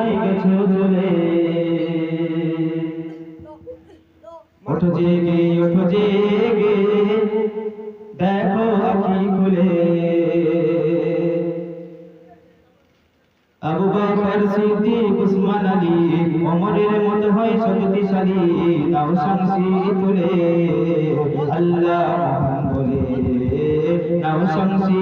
কোথায় গেছো চলে ওঠো জেগে ওঠো জেগে। দেখো আখি খুলে। আবু বকর সিদ্দিক, উসমান আলী ওমরের মত হয় শক্তিশালী। নাও শামসি তুলে। আল্লাহ বলে, নাও শামসি।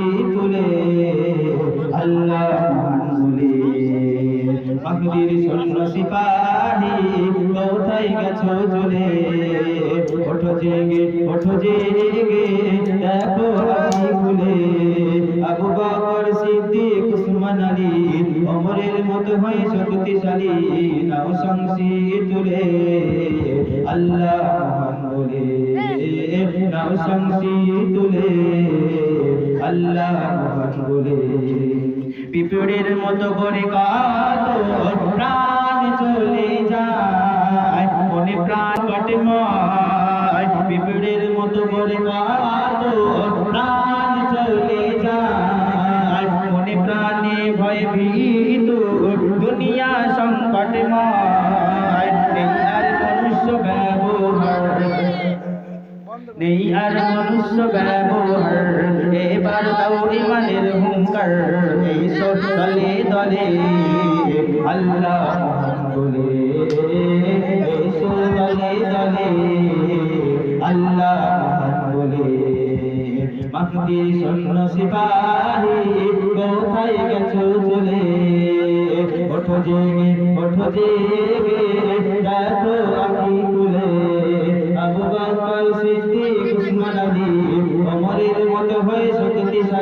মাহদির সৈন্য সিপাহী কোথায় গেছো চলে ওঠো জেগে ওঠো জেগে, দেখো আখি খুলে। আবু বকর সিদ্দিক উসমান অমরের মতো হয় শক্তিশালী নাও শংসি তুলে আল্লাহ বলে, নাও শংসি তুলে আল্লাহ বলে। পিঁপড়ের মতো করে কত প্রাণ চলে যায়। মনে প্রাণ কাটে মায়, পিঁপড়ের মতো করে কত প্রাণ চলে যায়। মনে প্রাণে ভয় ভীত, দুনিয়া সংকটময় নেই আর মনুষ্য ব্যবহার। এবার দাও ইমানের হুঙ্কার। এই সব দলে দলে আল্লাহ বলে। এই দলে দলে আল্লাহ বলে। মাহদি সৈন্য সিপাহী কোথায় গেছো চলে? ওঠো জেগে ওঠো জেগে, দেখো আখি খুলে আবু বকর সিদ্দিক উসমান আলী ওমরের মতো হয়ে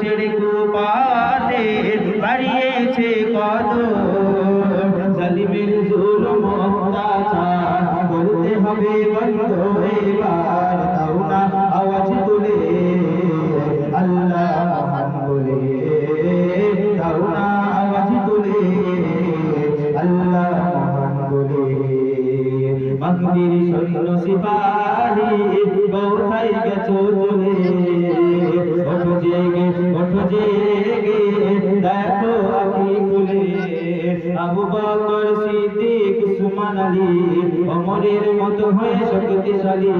ছেড়ে কুপাতে হারিয়েছে কত জালিমের জুলুম অত্যাচার করতে হবে বন্ধ এবার। দাও না আওয়াজ তুলে আল্লাহ বলে। দাও না আওয়াজ তুলে আল্লাহ বলে। মাহদির সৈন্য সিপাহী কোথায় গেছো চলে জেগে ওঠো জেগে, দেখো আখি খুলে আবু বকর সিদ্দিক, সুমান আলী, অমরের মতো হয়ে শক্তিশালী